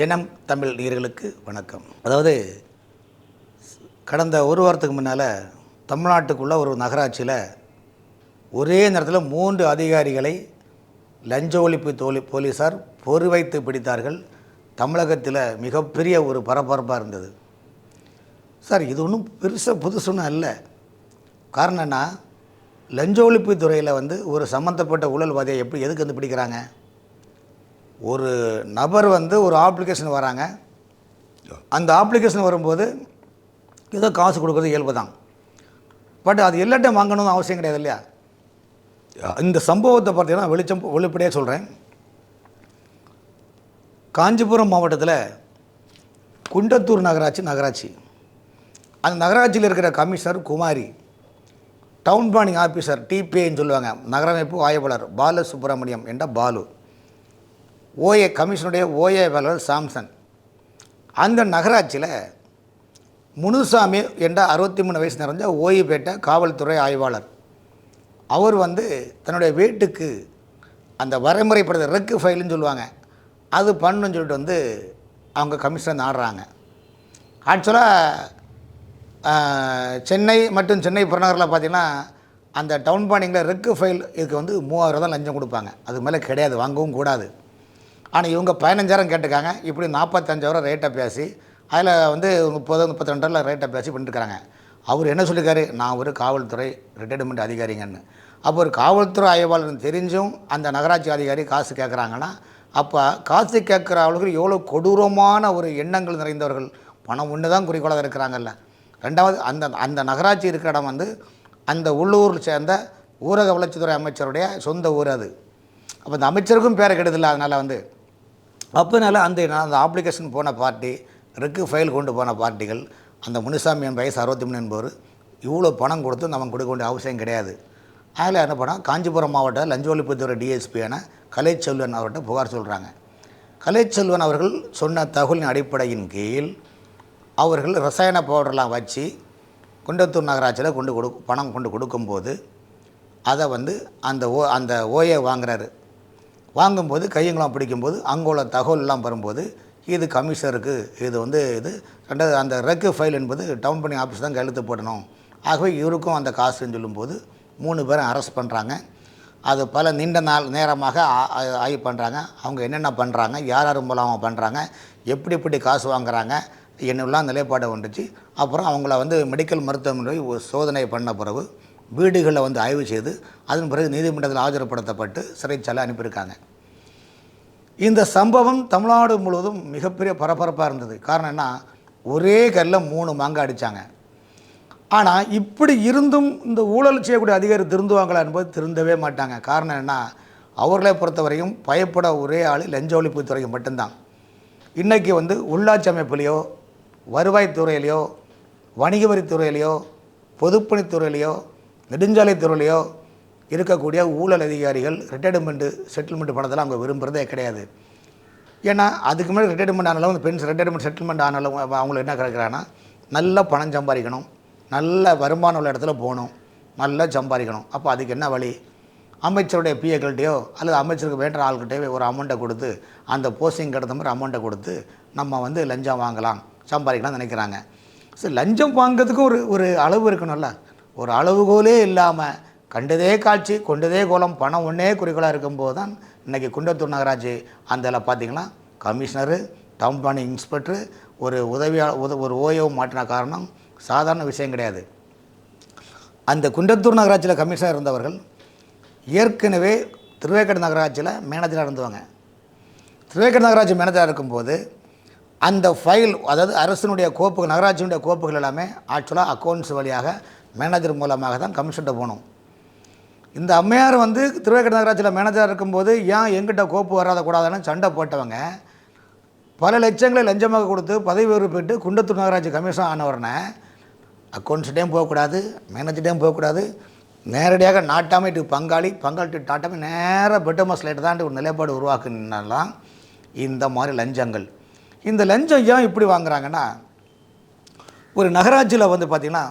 ஜனம் தமிழ் நீர்களுக்கு வணக்கம். அதாவது கடந்த ஒரு வாரத்துக்கு முன்னால் தமிழ்நாட்டுக்குள்ள ஒரு நகராட்சியில் ஒரே நேரத்தில் மூன்று அதிகாரிகளை லஞ்ச ஒழிப்பு தோழி போலீஸார் பொறி வைத்து பிடித்தார்கள். தமிழகத்தில் மிகப்பெரிய ஒரு பரபரப்பாக இருந்தது. சார் இது ஒன்றும் பெருசாக புதுசுன்னு அல்ல. காரணம்னா லஞ்ச ஒழிப்பு துறையில் வந்து ஒரு சம்மந்தப்பட்ட ஊழல்வாதியை எப்படி எதுக்கு வந்து பிடிக்கிறாங்க? ஒரு நபர் வந்து ஒரு அப்ளிகேஷன் வராங்க. அந்த அப்ளிகேஷன் வரும்போது ஏதோ காசு கொடுக்குறது இயல்பு தான். பட் அது எல்லாட்டையும் வாங்கணும்னு அவசியம் கிடையாது இல்லையா? இந்த சம்பவத்தை பார்த்தீங்கன்னா வெளிச்சம் வெளிப்படையாக சொல்கிறேன் காஞ்சிபுரம் மாவட்டத்தில் குண்டத்தூர் நகராட்சி நகராட்சி. அந்த நகராட்சியில் இருக்கிற commissioner Kumari town planning officer டிபிஐன்னு சொல்லுவாங்க. நகரமைப்பு ஆய்வாளர் பால சுப்பிரமணியம் என்ற பாலு. ஓஏ கமிஷனுடைய ஓஏ வேலர் சாம்சன். அந்த நகராட்சியில் முனுசாமி என்ற அறுபத்தி மூணு வயசு நிறைஞ்ச ஓய்வு பெற்ற காவல்துறை ஆய்வாளர். அவர் வந்து தன்னுடைய வீட்டுக்கு அந்த வரைமுறைப்படுத்த ரெக்கு ஃபைலுன்னு சொல்லுவாங்க. அது பண்ணுன்னு சொல்லிட்டு வந்து அவங்க கமிஷனர் ஆடுறாங்க. ஆக்சுவலாக சென்னை மற்றும் சென்னை புறநகரில் பார்த்தீங்கன்னா அந்த டவுன் பிளானிங்கில் ரெக்கு ஃபைல் இதுக்கு வந்து மூவாயிரம் தான் லஞ்சம் கொடுப்பாங்க. அது மேலே கிடையாது வாங்கவும் கூடாது. ஆனால் இவங்க பதினஞ்சாயிரம் கேட்டுக்காங்க இப்படி நாற்பத்தஞ்சாயிரம் ரேட்டை பேசி அதில் வந்து முப்பது முப்பத்தி ரேட்டை பேசி பண்ணிட்டுருக்காங்க. அவர் என்ன சொல்லியிருக்காரு? நான் ஒரு காவல்துறை ரிட்டையர்மெண்ட் அதிகாரிங்கன்னு. அப்போ ஒரு காவல்துறை ஆய்வாளர் தெரிஞ்சும் அந்த நகராட்சி அதிகாரி காசு கேட்குறாங்கன்னா அப்போ காசு கேட்குற அவளுக்கு எவ்வளோ கொடூரமான ஒரு எண்ணங்கள் நிறைந்தவர்கள். பணம் ஒன்று தான் குறிக்கோளாக இருக்கிறாங்கல்ல. ரெண்டாவது அந்த அந்த நகராட்சி இருக்கிற இடம் வந்து அந்த உள்ளூரில் சேர்ந்த ஊரக வளர்ச்சித்துறை அமைச்சருடைய சொந்த ஊர் அது. அப்போ அந்த அமைச்சருக்கும் பேரை கெடுதில்லை அதனால் வந்து. அப்போனால அந்த அந்த ஆப்ளிகேஷன் போன பார்ட்டி ரெக்கு ஃபைல் கொண்டு போன பார்ட்டிகள் அந்த முனுசாமி என் வயசு அறுபத்தி மூணு என்பவர் இவ்வளோ பணம் கொடுத்து நம்ம கொடுக்க வேண்டிய அவசியம் கிடையாது. அதில் என்ன பண்ணால் காஞ்சிபுரம் மாவட்ட லஞ்ச ஒழிப்புத்துறை டிஎஸ்பியான கலைச்செல்வன் அவர்கிட்ட புகார் சொல்கிறாங்க கலைச்செல்வன் அவர்கள் சொன்ன தகவலின் அடிப்படையின் கீழ் அவர்கள் ரசாயன பவுடர்லாம் வச்சு குண்டத்தூர் நகராட்சியில் கொண்டு கொடு பணம் கொண்டு கொடுக்கும்போது அதை வந்து அந்த ஓ அந்த ஓயை வாங்குறாரு. வாங்கும்போது கையங்களாம் பிடிக்கும்போது அங்கே உள்ள தகவல்லாம் வரும்போது இது கமிஷனருக்கு இது வந்து இது ரெண்டாவது அந்த ரெக்கு ஃபைல் என்பது டவுன் பண்ணி ஆஃபீஸ் தான் கையெழுத்து போடணும். ஆகவே இவருக்கும் அந்த காசுன்னு சொல்லும்போது மூணு பேரும் அரெஸ்ட் பண்ணுறாங்க அது பல நீண்ட நாள் நேரமாக ஆய்வு பண்ணுறாங்க அவங்க என்னென்ன பண்ணுறாங்க யார் யார் மூலமாக பண்ணுறாங்க எப்படி எப்படி காசு வாங்குறாங்க என்னெல்லாம் நிலைப்பாடு வந்துச்சு. அப்புறம் அவங்கள வந்து மெடிக்கல் மருத்துவமனை சோதனை பண்ண பிறகு வீடுகளில் வந்து ஆய்வு செய்து அதன் பிறகு நீதிமன்றத்தில் ஆஜர்படுத்தப்பட்டு சிறைச்சாலை அனுப்பியிருக்காங்க. இந்த சம்பவம் தமிழ்நாடு முழுவதும் மிகப்பெரிய பரபரப்பாக இருந்தது. காரணம் என்ன? ஒரே கல்ல மூணு மாங்காய் அடித்தாங்க ஆனால் இப்படி இருந்தும் இந்த ஊழல் செய்யக்கூடிய அதிகாரி திருந்துவாங்களா என்பது திருந்தவே மாட்டாங்க. காரணம் என்ன? அவர்களை பொறுத்தவரையும் பயப்பட ஒரே ஆள் லஞ்ச ஒழிப்புத்துறை மட்டும்தான். இன்றைக்கி வந்து உள்ளாட்சி அமைப்புலேயோ வருவாய்த்துறையிலையோ வணிக வரித்துறையிலையோ பொதுப்பணித்துறையிலையோ நெடுஞ்சாலைத்துறையிலையோ இருக்கக்கூடிய ஊழல் அதிகாரிகள் ரிட்டையர்மெண்ட்டு செட்டில்மெண்ட் பணத்தெல்லாம் அவங்க விரும்புகிறதே கிடையாது. ஏன்னா அதுக்கு முன்னாடி ரிட்டையர்மெண்ட் ஆனாலும் அந்த பென்ஸ் ரிட்டையர்மெண்ட் செட்டில்மெண்ட் ஆனாலும் அவங்களுக்கு என்ன கிடைக்கிறாங்கன்னா நல்ல பணம் சம்பாதிக்கணும். நல்ல வருமானம் உள்ள இடத்துல போகணும். நல்லா சம்பாதிக்கணும். அப்போ அதுக்கு என்ன வழி? அமைச்சருடைய பிஏக்கள்கிட்டயோ அல்லது அமைச்சருக்கு வேண்ட ஆள்கிட்டயோ ஒரு அமௌண்ட்டை கொடுத்து அந்த போஸ்டிங் கிடந்த மாதிரி அமௌண்ட்டை கொடுத்து நம்ம வந்து லஞ்சம் வாங்கலாம். சம்பாதிக்கலாம்னு நினைக்கிறாங்க. சரி லஞ்சம் வாங்குறதுக்கு ஒரு ஒரு அளவு இருக்கணும்ல. ஒரு அளவுகோலே இல்லாமல் கண்டதே காட்சி கொண்டதே கோலம் பணம் ஒன்றே குறிக்கோளாக இருக்கும்போது தான் இன்றைக்கி குண்டத்தூர் நகராட்சி அந்த இதில் பார்த்திங்கன்னா கமிஷனரு டவுன் பிளானிங் இன்ஸ்பெக்டரு ஒரு உதவியாக உத ஒரு ஓயோ மாட்டின காரணம் சாதாரண விஷயம் கிடையாது. அந்த குண்டத்தூர் நகராட்சியில் கமிஷனர் இருந்தவர்கள் ஏற்கனவே திருவேக்கட நகராட்சியில் மேனேஜராக இருந்தவங்க. திருவேக்கட நகராட்சி மேனேஜராக இருக்கும்போது அந்த ஃபைல் அதாவது அரசினுடைய கோப்புகள் நகராட்சியினுடைய கோப்புகள் எல்லாமே ஆக்சுவலாக அக்கௌண்ட்ஸ் வழியாக மேனேஜர் மூலமாக தான் கமிஷன்கிட்ட போகணும். இந்த அம்மையார் வந்து திருவேக்கட நகராட்சியில் மேனேஜராக இருக்கும்போது ஏன் எங்கிட்ட கோப்பு வராத கூடாதுன்னு சண்டை போட்டவங்க பல லட்சங்களை லஞ்சமாக கொடுத்து பதவி உயர்வு பெற்று குண்டத்தூர் நகராட்சி கமிஷன் ஆன உடனே அக்கௌண்ட்ஸ்கிட்டையும் போகக்கூடாது மேனேஜர்டையும் போகக்கூடாது நேரடியாக நாட்டாமைட்டு பங்காளி பங்காளிட்டு டாட்டாமை நேராக பெட்டமஸ் லைட்டு தான் ஒரு நிலைப்பாடு உருவாக்குனாலாம் இந்த மாதிரி லஞ்சங்கள். இந்த லஞ்சம் ஏன் இப்படி வாங்குறாங்கன்னா ஒரு நகராட்சியில் வந்து பார்த்திங்கன்னா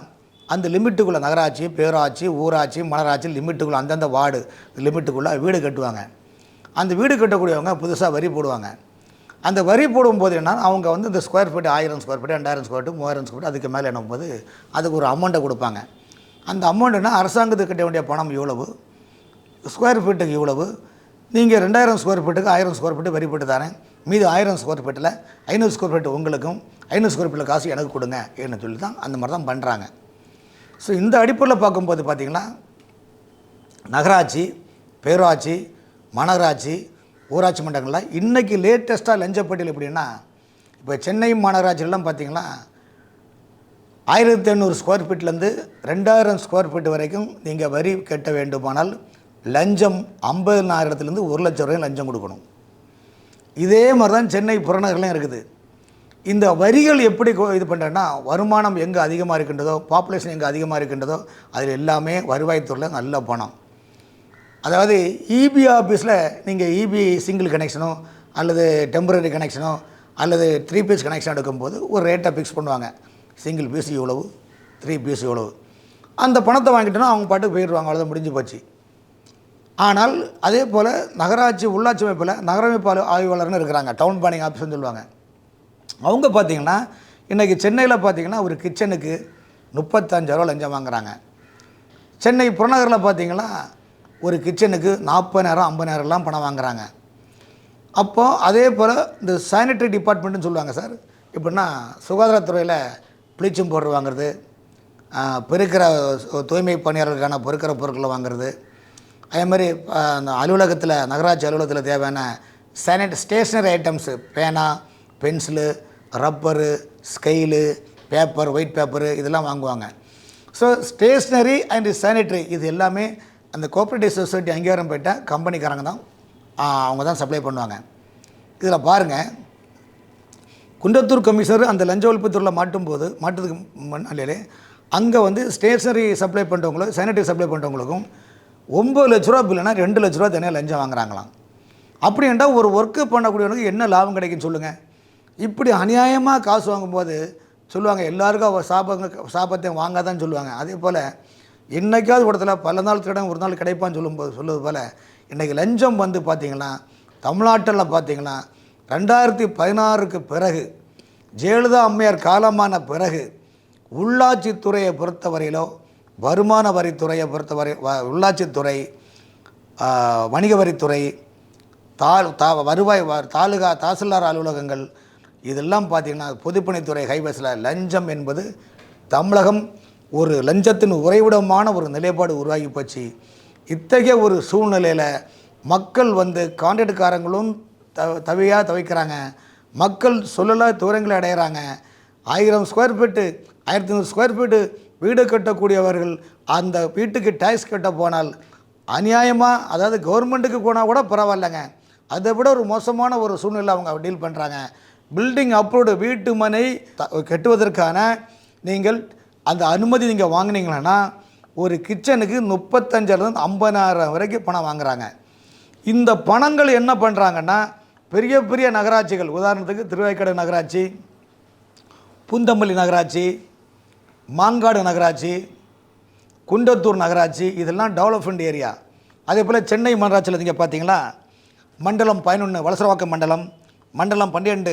அந்த லிமிட்டுக்குள்ளே நகராட்சி பேராட்சி ஊராட்சி மலராட்சி லிமிட்டுக்குள்ளே அந்தந்த வார்டு லிமிட்டுக்குள்ளே வீடு கட்டுவாங்க. அந்த வீடு கட்டக்கூடியவங்க புதுசாக வரி போடுவாங்க. அந்த வரி போடும்போது என்ன அவங்க வந்து இந்த ஸ்கொயர் ஃபீட் ஆயிரம் ஸ்கொயர் ஃபீட் ரெண்டாயிரம் ஸ்கொயர் ஃபீட் மூவாயிரம் ஸ்கொயர் ஃபீட் அதுக்கு மேலே என்னும்போது அதுக்கு ஒரு அமௌண்ட்டை கொடுப்பாங்க. அந்த அமௌண்ட்டுனா அரசாங்கத்துக்கு கட்ட வேண்டிய பணம் இவ்வளவு ஸ்கொயர் ஃபீட்டுக்கு இவ்வளவு நீங்கள் ரெண்டாயிரம் ஸ்கொயர் ஃபீட்டுக்கு ஆயிரம் ஸ்கொயர் ஃபீட்டு வரி போட்டு தரேன். மீது ஆயிரம் ஸ்கொயர் ஃபீட்டில் ஐநூறு ஸ்கொயர் ஃபீட் உங்களுக்கும் ஐநூறு ஸ்கொயர் ஃபீட்டில் காசு எனக்கு கொடுங்க ஏன்னு சொல்லி தான் அந்த மாதிரி தான் பண்ணுறாங்க ஸோ இந்த அடிப்படையில் பார்க்கும்போது பார்த்திங்கன்னா நகராட்சி பேரூராட்சி மாநகராட்சி ஊராட்சி மன்றங்களில் இன்றைக்கி லேட்டஸ்ட்டாக லஞ்சப்பட்டியல் எப்படின்னா இப்போ சென்னை மாநகராட்சியிலாம் பார்த்திங்கன்னா ஆயிரத்தி எண்ணூறு ஸ்கொயர் ஃபீட்லேருந்து ரெண்டாயிரம் ஸ்கொயர் ஃபீட் வரைக்கும் நீங்கள் வரி கட்ட வேண்டுமானால் லஞ்சம் ஐம்பதுனாயிரத்துலேருந்து ஒரு லட்சம் வரையும் லஞ்சம் கொடுக்கணும். இதே மாதிரி தான் சென்னை புறநகர்லையும் இருக்குது. இந்த வரிகள் எப்படி இது பண்ணுறேன்னா வருமானம் எங்கே அதிகமாக இருக்கின்றதோ பாப்புலேஷன் எங்கே அதிகமாக இருக்கின்றதோ அதில் எல்லாமே வருவாய்த்துறையில் நல்ல பணம். அதாவது இபி ஆஃபீஸில் நீங்கள் இபி சிங்கிள் கனெக்ஷனோ அல்லது டெம்பரரி கனெக்ஷனோ அல்லது த்ரீ பீஸ் கனெக்ஷன் எடுக்கும்போது ஒரு ரேட்டை ஃபிக்ஸ் பண்ணுவாங்க. சிங்கிள் பீஸ் இவ்வளவு த்ரீ பீஸ் இவ்வளவு அந்த பணத்தை வாங்கிட்டோன்னா அவங்க பாட்டுக்கு போயிடுவாங்க அவ்வளோதான் முடிஞ்சு போச்சு. ஆனால் அதே போல் நகராட்சி உள்ளாட்சி அமைப்பில் நகரமைப்பு ஆய்வாளர்னு இருக்கிறாங்க டவுன் பிளானிங் ஆஃபீஸ்னு சொல்லுவாங்க. அவங்க பார்த்திங்கன்னா இன்றைக்கி சென்னையில் பார்த்தீங்கன்னா ஒரு கிச்சனுக்கு முப்பத்தஞ்சாயிரம் லஞ்சம் வாங்குறாங்க. சென்னை புறநகரில் பார்த்தீங்கன்னா ஒரு கிச்சனுக்கு நாற்பதாயிரம் ஐம்பதாயிரம்லாம் பணம் வாங்குறாங்க. அப்போது அதே போல் இந்த சானிட்டரி டிபார்ட்மெண்ட்னு சொல்லுவாங்க சார். எப்படின்னா சுகாதாரத்துறையில் ப்ளீச்சிங் பவுடர் வாங்குறது பெருக்கிற தூய்மை பணியாளர்களுக்கான பொறுக்கிற பொருட்களை வாங்குறது. அதே மாதிரி அந்த அலுவலகத்தில் நகராட்சி அலுவலகத்தில் தேவையான சானிட் ஸ்டேஷ்னரி ஐட்டம்ஸு பேனா pencil rubber scale paper white paper இதெல்லாம் வாங்குவாங்க. ஸோ ஸ்டேஷ்னரி அண்ட் சானிட்ரி இது எல்லாமே அந்த கோஆப்ரேட்டிவ் சொசைட்டி அங்கீகாரம் பெற்ற கம்பெனிக்காரங்க தான். அவங்க தான் சப்ளை பண்ணுவாங்க. இதில் பாருங்கள் குண்டத்தூர் கமிஷனர் அந்த லஞ்ச ஒழிப்புத்துறையில் மாட்டும்போது மாட்டுறதுக்கு முன்னாலே அங்கே வந்து ஸ்டேஷ்னரி சப்ளை பண்ணுறவங்களும் சானிட்டரி சப்ளை பண்ணுறவங்களுக்கும் ஒம்பது லட்ச ரூபா இல்லைன்னா ரெண்டு லட்ச ரூபா தனியாக லஞ்சம் வாங்குறாங்களாம். அப்படின்ட்டா ஒரு ஒர்க்கு பண்ணக்கூடியவனுக்கு என்ன லாபம் கிடைக்குன்னு சொல்லுங்கள் இப்படி அநியாயமாக காசு வாங்கும்போது சொல்லுவாங்க எல்லாருக்கும் சாபங்க சாபத்தை வாங்காதான்னு சொல்லுவாங்க. அதே போல் என்னைக்காவது ஒரு இடத்துல பல நாள் திருடன் ஒரு நாள் கிடைப்பான்னு சொல்லும்போது சொல்லுவது போல் இன்றைக்கி லஞ்சம் வந்து பார்த்திங்கன்னா தமிழ்நாட்டில் பார்த்திங்கன்னா ரெண்டாயிரத்தி பதினாறுக்கு பிறகு ஜெயலலிதா அம்மையார் காலமான பிறகு உள்ளாட்சித்துறையை பொறுத்தவரையிலோ வருமான வரித்துறையை பொறுத்தவரை வ- உள்ளாட்சித்துறை வணிக வரித்துறை தால் தா வருவாய் வ- தாலுகா தாசில்தார் அலுவலகங்கள் இதெல்லாம் பார்த்திங்கன்னா பொதுப்பணித்துறை ஹைவேஸில் லஞ்சம் என்பது தமிழகம் ஒரு லஞ்சத்தின் உறைவிடமான ஒரு நிலைப்பாடு உருவாகி போச்சு. இத்தகைய ஒரு சூழ்நிலையில் மக்கள் வந்து கான்ட்ராக்டுக்காரங்களும் த தவியாக தவிக்கிறாங்க. மக்கள் சொல்லல தூரங்களை அடையிறாங்க. ஆயிரம் ஸ்கொயர் ஃபீட்டு ஆயிரத்தி ஐநூறு ஸ்கொயர் ஃபீட்டு வீடு கட்டக்கூடியவர்கள் அந்த வீட்டுக்கு டேக்ஸ் கட்ட போனால் அநியாயமாக அதாவது கவர்மெண்ட்டுக்கு போனால் கூட பரவாயில்லைங்க. அதை விட ஒரு மோசமான ஒரு சூழ்நிலை அவங்க டீல் பண்ணுறாங்க பில்டிங் அப்ரூவ்டு வீட்டு மனை த- கட்டுவதற்கான நீங்கள் அந்த அனுமதி நீங்கள் வாங்கினீங்களன்னா ஒரு கிச்சனுக்கு முப்பத்தஞ்சாயிரம் ஐம்பதாயிரம் வரைக்கும் பணம் வாங்குறாங்க. இந்த பணங்கள் என்ன பண்ணுறாங்கன்னா பெரிய பெரிய நகராட்சிகள் உதாரணத்துக்கு திருவாய்க்காடு நகராட்சி பூந்தமல்லி நகராட்சி மாங்காடு நகராட்சி குண்டத்தூர் நகராட்சி இதெல்லாம் டெவலப்மெண்ட் ஏரியா அதே போல் சென்னை மாநகராட்சியில் நீங்கள் பார்த்தீங்களா மண்டலம் பதினொன்று வலசரவாக்கம் மண்டலம் மண்டலம் பன்னிரெண்டு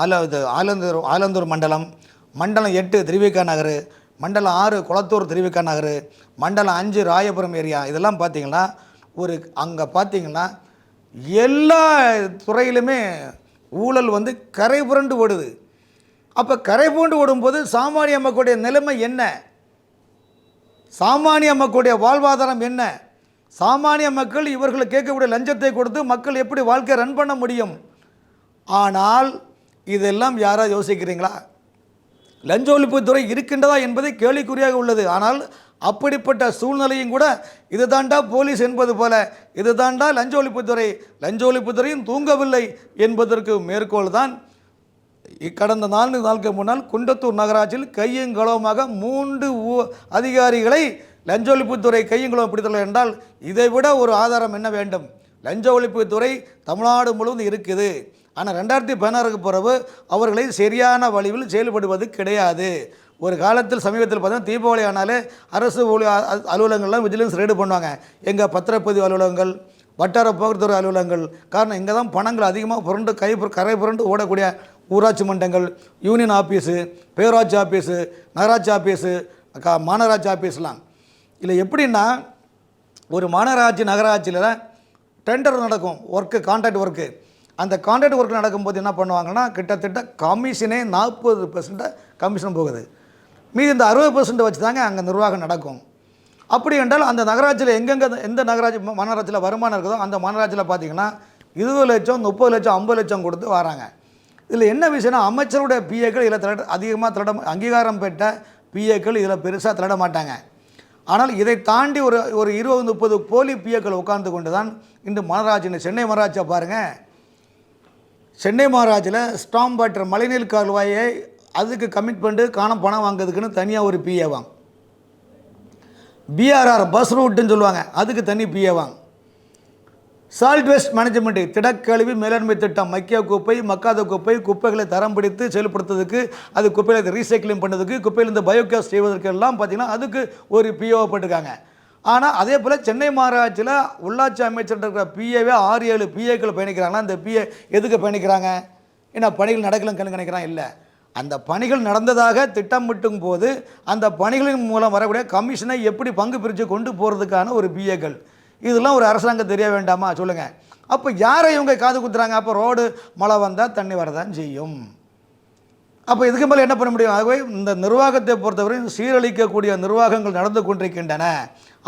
ஆல இது ஆலந்தூர் ஆலந்தூர் மண்டலம் மண்டலம் எட்டு திருவிக்கா நகர் மண்டலம் ஆறு குளத்தூர் திருவிக்கா நகர் மண்டலம் அஞ்சு ராயபுரம் ஏரியா. இதெல்லாம் பார்த்தீங்கன்னா ஒரு அங்கே பார்த்தீங்கன்னா எல்லா துறையிலுமே ஊழல் வந்து கரை புரண்டு ஓடுது. அப்போ கரை புரண்டு ஓடும்போது சாமானிய மக்களுடைய நிலைமை என்ன? சாமானிய மக்களுடைய வாழ்வாதாரம் என்ன? சாமானிய மக்கள் இவர்கள் கேட்கக்கூடிய லஞ்சத்தை கொடுத்து மக்கள் எப்படி வாழ்க்கை ரன் பண்ண முடியும்? ஆனால் இதெல்லாம் யாராவது யோசிக்கிறீங்களா? லஞ்ச ஒழிப்புத்துறை இருக்கின்றதா என்பதை கேள்விக்குறியாக உள்ளது. ஆனால் அப்படிப்பட்ட சூழ்நிலையும் கூட இது தாண்டா போலீஸ் என்பது போல. இது தாண்டா லஞ்ச ஒழிப்புத்துறை லஞ்ச ஒழிப்புத்துறையும் தூங்கவில்லை என்பதற்கு மேற்கோள் தான் கடந்த நான்கு நாளுக்கு முன்னால் குண்டத்தூர் நகராட்சியில் கையங்களவுமாக மூன்று அதிகாரிகளை லஞ்ச ஒழிப்புத்துறை கையங்களவும் பிடித்தல் என்றால் இதைவிட ஒரு ஆதாரம் என்ன வேண்டும்? லஞ்ச ஒழிப்புத்துறை தமிழ்நாடு முழுவதும் இருக்குது. ஆனால் ரெண்டாயிரத்தி பதினாறுக்கு பிறகு அவர்களை சரியான வழியில் செயல்படுவது கிடையாது. ஒரு காலத்தில் சமீபத்தில் பார்த்தா தீபாவளி ஆனாலே அரசு ஊழிய அ- அலுவலகங்கள்லாம் விஜிலன்ஸ் ரெய்டு பண்ணுவாங்க. எங்கள் பத்திரப்பதிவு அலுவலகங்கள் வட்டார போக்குவரத்து அலுவலகங்கள். காரணம் இங்கே தான் பணங்கள் அதிகமாக புரண்டு கை கரை புரண்டு ஓடக்கூடிய ஊராட்சி மன்றங்கள். யூனியன் ஆஃபீஸு பேரூராட்சி ஆஃபீஸு நகராட்சி ஆஃபீஸு க மாநகராட்சி ஆஃபீஸ்லாம் இல்லை எப்படின்னா ஒரு மாநகராட்சி நகராட்சியில் டெண்டர் நடக்கும் ஒர்க்கு கான்ட்ராக்ட் ஒர்க்கு அந்த கான்ட்ராக்ட் ஒர்க் நடக்கும்போது என்ன பண்ணுவாங்கன்னா கிட்டத்தட்ட கமிஷனே நாற்பது பெர்சென்ட்டாக கமிஷன் போகுது. மீதி இந்த அறுபது பெர்சென்ட் வச்சு தாங்க அங்கே நிர்வாகம் நடக்கும். அப்படி என்றால் அந்த நகராட்சியில் எங்கெங்கே எந்த நகராட்சி மாநகராட்சியில் வருமானம் இருக்குதோ அந்த மாநகராட்சியில் பார்த்தீங்கன்னா இருபது லட்சம் முப்பது லட்சம் ஐம்பது லட்சம் கொடுத்து வராங்க. இதில் என்ன விஷயம்னா அமைச்சருடைய பிஏக்கள் இதில் திரட்ட அதிகமாக திரட அங்கீகாரம் பெற்ற பிஏக்கள் இதில் பெருசாக திரட மாட்டாங்க. ஆனால் இதை தாண்டி ஒரு ஒரு இருபது முப்பது போலி பிஏக்கள் உட்கார்ந்து கொண்டு தான் இன்று மாநகராட்சி சென்னை மாநகராட்சியை பாருங்கள் சென்னை மாநகராட்சியில் ஸ்டாம் வாட்டர் மழைநீர் கால்வாயை அதுக்கு கமிட் பண்ணிட்டு காணம் பணம் வாங்குறதுக்குன்னு தனியாக ஒரு பிஏ வாங்க. பிஆர்ஆர் பஸ் ரூட்டுன்னு சொல்லுவாங்க. அதுக்கு தனி பிஏ வாங்க. சால்ட் வேஸ்ட் மேனேஜ்மெண்ட்டு திடக்கழிவு மேலாண்மை திட்டம் மக்கிய குப்பை மக்காத குப்பை குப்பைகளை தரம் பிடித்து செயல்படுத்துறதுக்கு அது குப்பையில ரீசைக்கிளிங் பண்ணுறதுக்கு குப்பையிலேருந்து பயோகேஸ் செய்வதற்கு எல்லாம் பார்த்தீங்கன்னா அதுக்கு ஒரு பிஓ போட்டிருக்காங்க. ஆனால் அதே போல் சென்னை மாநகராட்சியில் உள்ளாட்சி அமைச்சர் இருக்கிற பிஏவே ஆறு ஏழு பிஏக்கள் பயணிக்கிறாங்கன்னா அந்த பிஏ எதுக்கு பயணிக்கிறாங்க? ஏன்னா பணிகள் நடக்கலன்னு நினைக்கிறான் இல்லை. அந்த பணிகள் நடந்ததாக திட்டமிட்டும் போது அந்த பணிகளின் மூலம் வரக்கூடிய கமிஷனை எப்படி பங்கு பிரித்து கொண்டு போகிறதுக்கான ஒரு பிஏக்கள் இதெல்லாம் ஒரு அரசாங்கம் தெரிய வேண்டாமா? சொல்லுங்கள் அப்போ யாரை இவங்க காது குத்துறாங்க? அப்போ ரோடு மழை வந்தால் தண்ணி வரதான் செய்யும். அப்போ இதுக்கு மேலே என்ன பண்ண முடியும்? ஆகவே இந்த நிர்வாகத்தை பொறுத்தவரை சீரழிக்கக்கூடிய நிர்வாகங்கள் நடந்து கொண்டிருக்கின்றன.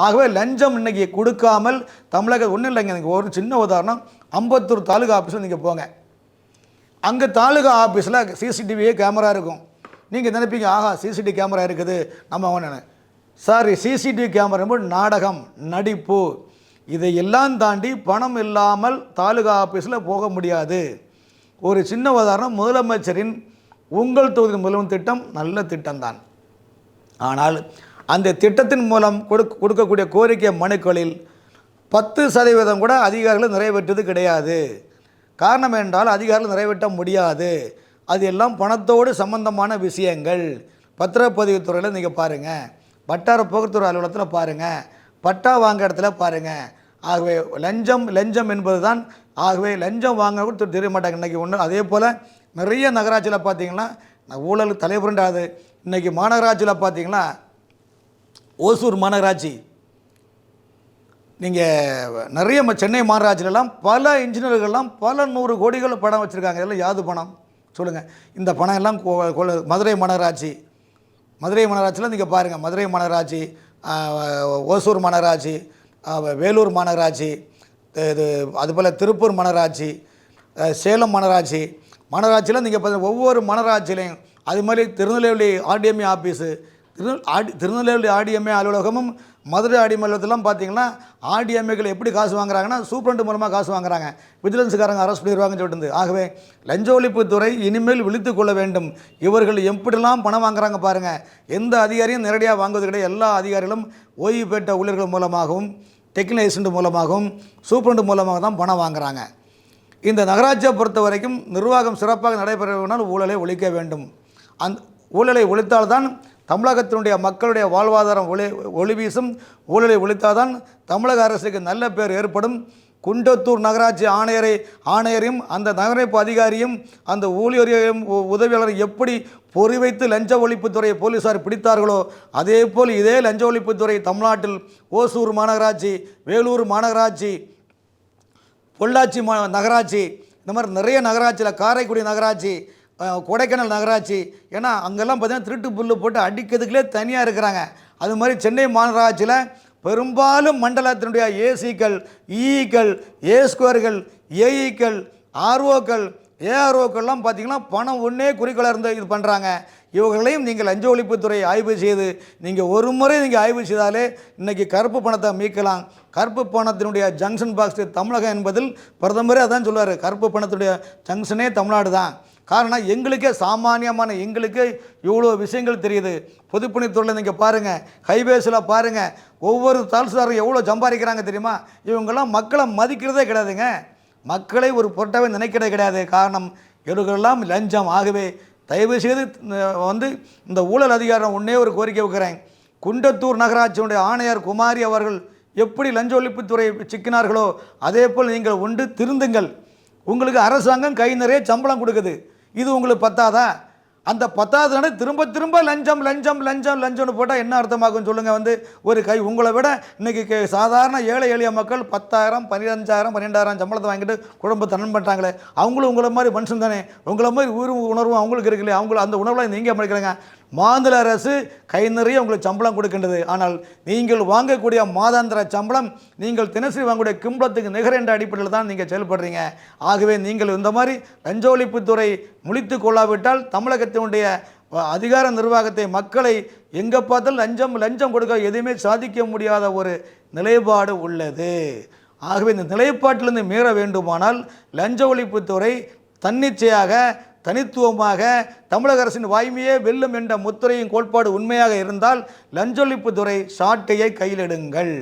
ஆகவே லஞ்சம் இன்னைக்கு கொடுக்காமல் தமிழக ஒன்றும் இல்லைங்க எனக்கு ஒரு சின்ன உதாரணம். அம்பத்தூர் தாலுகா ஆஃபீஸில் நீங்கள் போங்க. அங்கே தாலுகா ஆஃபீஸில் சிசிடிவியே கேமரா இருக்கும். நீங்கள் நினைப்பீங்க ஆஹா சிசிடிவி கேமரா இருக்குது. நம்ம அவன சாரி சிசிடிவி கேமரா என்பது நாடகம் நடிப்பு. இதையெல்லாம் தாண்டி பணம் இல்லாமல் தாலுகா ஆஃபீஸில் போக முடியாது. ஒரு சின்ன உதாரணம் முதலமைச்சரின் உங்கள் தொகுதி முதல்வன் திட்டம் நல்ல திட்டம்தான். ஆனால் அந்த திட்டத்தின் மூலம் கொடுக்க கொடுக்கக்கூடிய கோரிக்கை மனுக்களில் பத்து சதவீதம் கூட அதிகாரிகள் நிறைவேற்றது கிடையாது. காரணம் என்றால் அதிகாரிகள் நிறைவேற்ற முடியாது. அது எல்லாம் பணத்தோடு சம்பந்தமான விஷயங்கள். பத்திரப்பதிவுத்துறையில் நீங்கள் பாருங்கள் வட்டார போக்குவரத்து அலுவலகத்தில் பாருங்கள் பட்டா வாங்க இடத்துல பாருங்கள் ஆகவே லஞ்சம் லஞ்சம் என்பது தான் ஆகவே லஞ்சம் வாங்க கூட தெரிய மாட்டாங்க. இன்றைக்கி ஒன்று அதே போல் நிறைய நகராட்சியில் பார்த்தீங்கன்னா ஊழல் தலைபுரண்டாது. இன்றைக்கி மாநகராட்சியில் பார்த்தீங்கன்னா ஓசூர் மாநகராட்சி நீங்கள் நிறைய ம- சென்னை மாநகராட்சியிலலாம் பல இன்ஜினியர்கள்லாம் பல நூறு கோடிகள் பணம் வச்சுருக்காங்க. இதெல்லாம் யாது பணம்? சொல்லுங்கள் இந்த பணம் எல்லாம் மதுரை மாநகராட்சி மதுரை மாநகராட்சியில் நீங்கள் பாருங்கள் மதுரை மாநகராட்சி ஓசூர் மாநகராட்சி வேலூர் மாநகராட்சி இது- அதுபோல் திருப்பூர் மாநகராட்சி சேலம் மாநகராட்சி மாநகராட்சியில் நீங்கள் பார்த்தீங்கன்னா ஒவ்வொரு மாநகராட்சியிலையும் அது மாதிரி திருநெல்வேலி ஆர்டிஎம்ஏ ஆஃபீஸு திரு ஆடி திருநெல்வேலி ஆர்டிஎம்ஏ அலுவலகமும் மதுரை ஆர்டிஎம் அலுவலகத்திலாம் பார்த்தீங்கன்னா ஆர்டிஎம்ஏக்கள் எப்படி காசு வாங்குறாங்கன்னா சூப்பரண்ட் மூலமாக காசு வாங்குறாங்க. விஜிலன்ஸுக்காரங்க அரெஸ்ட் பண்ணிடுவாங்கன்னு சொல்லிட்டு ஆகவே லஞ்ச ஒழிப்புத்துறை இனிமேல் விழித்து கொள்ள வேண்டும். இவர்கள் எப்படிலாம் பணம் வாங்குறாங்க பாருங்கள் எந்த அதிகாரியும் நேரடியாக வாங்குவது கிடையாது. எல்லா அதிகாரிகளும் ஓய்வு பெற்ற ஊழியர்கள் மூலமாகவும் டெக்னிக் மூலமாகவும் சூப்பரண்ட் மூலமாக தான் பணம் வாங்குறாங்க. இந்த நகராட்சியை பொறுத்த வரைக்கும் நிர்வாகம் சிறப்பாக நடைபெறவினால் ஊழலை ஒழிக்க வேண்டும். அந் ஊழலை ஒழித்தால்தான் தமிழகத்தினுடைய மக்களுடைய வாழ்வாதாரம் ஒளி ஒளி வீசும் ஊழலை ஒழித்தால்தான் தமிழக அரசுக்கு நல்ல பேர் ஏற்படும். குண்டத்தூர் நகராட்சி ஆணையரை ஆணையரையும் அந்த நகரமைப்பு அதிகாரியும் அந்த ஊழியரையும் உ- எப்படி பொறி வைத்து லஞ்ச ஒழிப்புத்துறையை போலீசார் பிடித்தார்களோ அதே போல் இதே லஞ்ச ஒழிப்புத்துறை தமிழ்நாட்டில் ஓசூர் மாநகராட்சி வேலூர் மாநகராட்சி பொள்ளாச்சி மா நகராட்சி இந்த மாதிரி நிறைய நகராட்சியில் காரைக்குடி நகராட்சி கொடைக்கானல் நகராட்சி ஏன்னா அங்கெல்லாம் பார்த்தீங்கன்னா திருட்டு புல்லு போட்டு அடிக்கிறதுக்குலே தனியாக இருக்கிறாங்க. அது மாதிரி சென்னை மாநகராட்சியில் பெரும்பாலும் மண்டலத்தினுடைய ஏசிக்கள் இஇக்கள் ஏ ஸ்கொயர்கள் ஏஇக்கள் ஆர்ஓக்கள் ஏஆர்ஓக்கள்லாம் பார்த்திங்கன்னா பணம் ஒன்றே குறிக்கோளாக இருந்து இது பண்ணுறாங்க இவர்களையும் நீங்கள் லஞ்ச ஒழிப்புத்துறை ஆய்வு செய்து நீங்கள் ஒரு முறை நீங்கள் ஆய்வு செய்தாலே இன்றைக்கி கருப்பு பணத்தை மீட்கலாம். கருப்பு பணத்தினுடைய ஜங்ஷன் பாக்ஸ் தமிழகம் என்பதில் பிரதமரே அதான் சொல்லுவார் கருப்பு பணத்துடைய ஜங்ஷனே தமிழ்நாடு தான் காரணம் எங்களுக்கே சாமானியமான எங்களுக்கே இவ்வளோ விஷயங்கள் தெரியுது. பொதுப்பணித்துறையில் நீங்கள் பாருங்கள் ஹைவேஸில் பாருங்கள் ஒவ்வொரு தால்சாரும் எவ்வளோ சம்பாதிக்கிறாங்க தெரியுமா? இவங்கெல்லாம் மக்களை மதிக்கிறதே கிடையாதுங்க. மக்களை ஒரு பொருட்டாவே நினைக்கிறதே கிடையாது. காரணம் இவர்களெல்லாம் லஞ்சம். ஆகவே தயவு செய்து வந்து இந்த ஊழல் அதிகாரம் ஒன்றே ஒரு கோரிக்கை வைக்கிறேன். குண்டத்தூர் நகராட்சியினுடைய ஆணையர் குமாரி அவர்கள் எப்படி லஞ்ச ஒழிப்புத்துறை சிக்கினார்களோ அதே போல் நீங்கள் ஒன்று திருந்துங்கள். உங்களுக்கு அரசாங்கம் கை நிறைய சம்பளம் கொடுக்குது. இது உங்களுக்கு பத்தாதா? அந்த பத்தாவது பத்தாவதுனால திரும்ப திரும்ப லஞ்சம் லஞ்சம் லஞ்சம் லஞ்சம்னு போட்டால் என்ன அர்த்தமாகும் சொல்லுங்கள் வந்து ஒரு கை உங்களை விட இன்றைக்கி சாதாரண ஏழை எளிய மக்கள் பத்தாயிரம் பன்னிரஞ்சாயிரம் பன்னெண்டாயிரம் சம்பளத்தை வாங்கிட்டு குடும்பத்தை நன் பண்ணுறாங்களே அவங்களும் உங்களை மாதிரி மனுஷன் தானே. உங்களை மாதிரி ஊர் உணர்வும் அவங்களுக்கு இருக்குல்லையே அவங்கள அந்த உணர்வில் நீங்கள் படிக்கிறாங்க மாநில அரசு கை நிறைய உங்களுக்கு சம்பளம் கொடுக்கின்றது. ஆனால் நீங்கள் வாங்கக்கூடிய மாதாந்திர சம்பளம் நீங்கள் தினசரி வாங்கக்கூடிய கிம்பளத்துக்கு நிகர் என்ற அடிப்படையில் தான் நீங்கள் செயல்படுறீங்க. ஆகவே நீங்கள் இந்த மாதிரி லஞ்ச ஒழிப்புத்துறை முழித்து கொள்ளாவிட்டால் தமிழகத்தினுடைய அதிகார நிர்வாகத்தை மக்களை எங்கே பார்த்தாலும் லஞ்சம் லஞ்சம் கொடுக்க எதுவுமே சாதிக்க முடியாத ஒரு நிலைப்பாடு உள்ளது. ஆகவே இந்த நிலைப்பாட்டிலிருந்து மீற வேண்டுமானால் லஞ்ச ஒழிப்புத்துறை தன்னிச்சையாக தனித்துவமாக தமிழக அரசின் வாய்மையே வெல்லும் என்ற முத்திரையின் கோட்பாடு உண்மையாக இருந்தால் லஞ்சொழிப்பு துறை சாட்டையை கையிலிடுங்கள்.